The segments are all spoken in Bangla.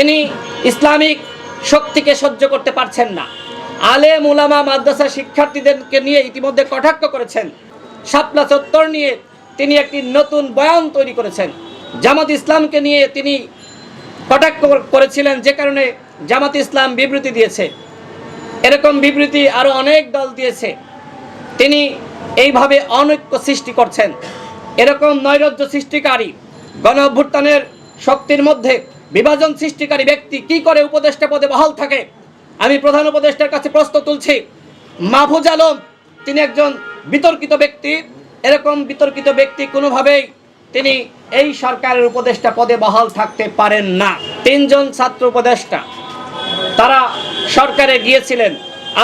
তিনি ইসলামিক শক্তিকে সহ্য করতে পারছেন না। আলে মুলামা মাদ্রাসা শিক্ষার্থীদেরকে নিয়ে ইতিমধ্যে কটাক্ষ করেছেন। শাপলা চত্বর নিয়ে তিনি একটি নতুন বয়ান তৈরি করেছেন। জামাত ইসলামকে নিয়ে তিনি কটাক্ষ করেছিলেন যে কারণে জামাত ইসলাম বিবৃতি দিয়েছে। এরকম বিবৃতি আরও অনেক দল দিয়েছে। তিনি এইভাবে অনৈক্য সৃষ্টি করছেন। এরকম নৈরাজ্য সৃষ্টিকারী গণ অভ্যুত্থানের শক্তির মধ্যে বিভাজন সৃষ্টিকারী ব্যক্তি কি করে উপদেষ্টা পদে বহাল থাকে? আমি প্রধান উপদেষ্টার কাছে প্রশ্ন তুলছি। মাহফুজ আলম, তিনি একজন বিতর্কিত ব্যক্তি। এরকম বিতর্কিত ব্যক্তি কোনোভাবেই তিনি এই সরকারের উপদেষ্টা পদে বহাল থাকতে পারেন না। তিনজন ছাত্র উপদেষ্টা, তারা সরকারে গিয়েছিলেন।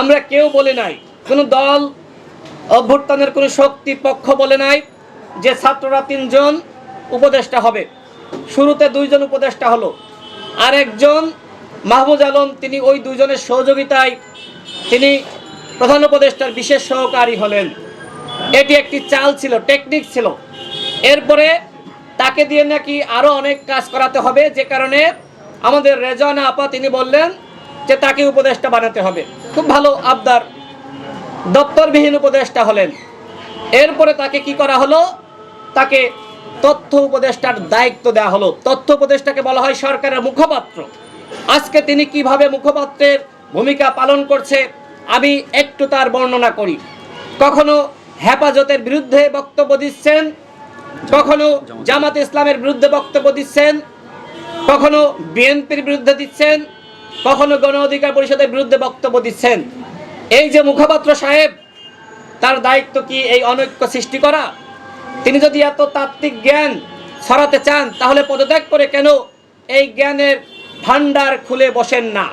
আমরা কেউ বলে নাই, কোনো দল অভ্যুত্থানের কোনো শক্তি পক্ষ বলে নাই যে ছাত্ররা তিনজন উপদেষ্টা হবে। শুরুতে দুইজন উপদেষ্টা হলো। আরেকজন মাহবুজ আলম, তিনি ওই দুইজনের সহযোগিতায় তিনি প্রধান উপদেষ্টার বিশেষ সহকারী হলেন। এটি একটি চাল ছিল, টেকনিক ছিল। এরপরে তাকে দিয়ে নাকি আরও অনেক কাজ করাতে হবে, যে কারণে আমাদের রেজানা আপা তিনি বললেন যে তাকে উপদেষ্টা বানাতে হবে। খুব ভালো আবদার। দপ্তরবিহীন উপদেষ্টা হলেন। এরপরে তাকে কি করা হলো? তাকে তথ্য উপদেষ্টার দায়িত্ব দেওয়া হলো। তথ্য উপদেষ্টাকে বলা হয় সরকারের মুখপাত্র। আজকে তিনি কীভাবে মুখপাত্রের ভূমিকা পালন করছে, আমি একটু তার বর্ণনা করি। কখনো হেফাজতের বিরুদ্ধে বক্তব্য দিচ্ছেন, কখনো জামাত ইসলামের বিরুদ্ধে বক্তব্য দিচ্ছেন, কখনো বিএনপির বিরুদ্ধে দিচ্ছেন, কখনো গণ অধিকার পরিষদের বিরুদ্ধে বক্তব্য দিচ্ছেন। এই যে মুখপাত্র সাহেব, তার দায়িত্ব কি এই অনৈক্য সৃষ্টি করা? তিনি যদি এত তাত্ত্বিক জ্ঞান ছড়াতে চান, তাহলে পদত্যাগ করে কেন এই জ্ঞানের ভান্ডার খুলে বসেন না?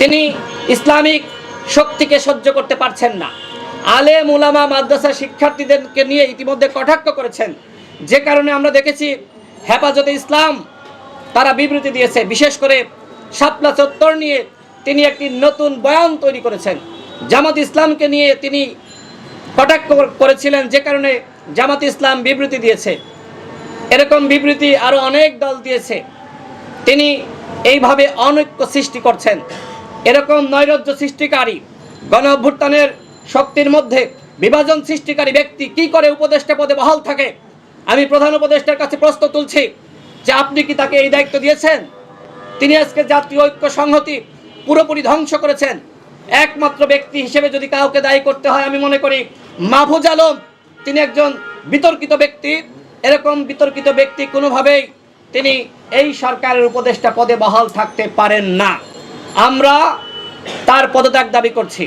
তিনি ইসলামিক শক্তিকে সহ্য করতে পারছেন না। আলে মুলামা মাদ্রাসা শিক্ষার্থীদেরকে নিয়ে ইতিমধ্যে কটাক্ষ করেছেন। যে কারণে আমরা দেখেছি হেফাজতে ইসলাম তারা বিবৃতি দিয়েছে। বিশেষ করে শাপলা চত্বর নিয়ে তিনি একটি নতুন বয়ান তৈরি করেছেন। জামাত ইসলামকে নিয়ে তিনি কটাক্ষ করেছিলেন, যে কারণে জামাত ইসলাম বিবৃতি দিয়েছে। এরকম বিবৃতি আরও অনেক দল দিয়েছে। তিনি এইভাবে অনৈক্য সৃষ্টি করছেন। এরকম নৈরাজ্য সৃষ্টিকারী, গণ অভ্যুত্থানের শক্তির মধ্যে বিভাজন সৃষ্টিকারী ব্যক্তি কি করে উপদেষ্টা পদে বহাল থাকে? আমি প্রধান উপদেষ্টার কাছে প্রশ্ন তুলছি যে আপনি কি তাকে এই দায়িত্ব দিয়েছেন? তিনি আজকে জাতীয় ঐক্য সংহতি পুরোপুরি ধ্বংস করেছেন। একমাত্র ব্যক্তি হিসেবে যদি কাউকে দায়ী করতে হয়, আমি মনে করি মাহফুজ আলম তিনি একজন বিতর্কিত ব্যক্তি। এরকম বিতর্কিত ব্যক্তি কোনোভাবেই তিনি এই সরকারের উপদেষ্টা পদে বহাল থাকতে পারেন না। আমরা তার পদত্যাগ দাবি করছি।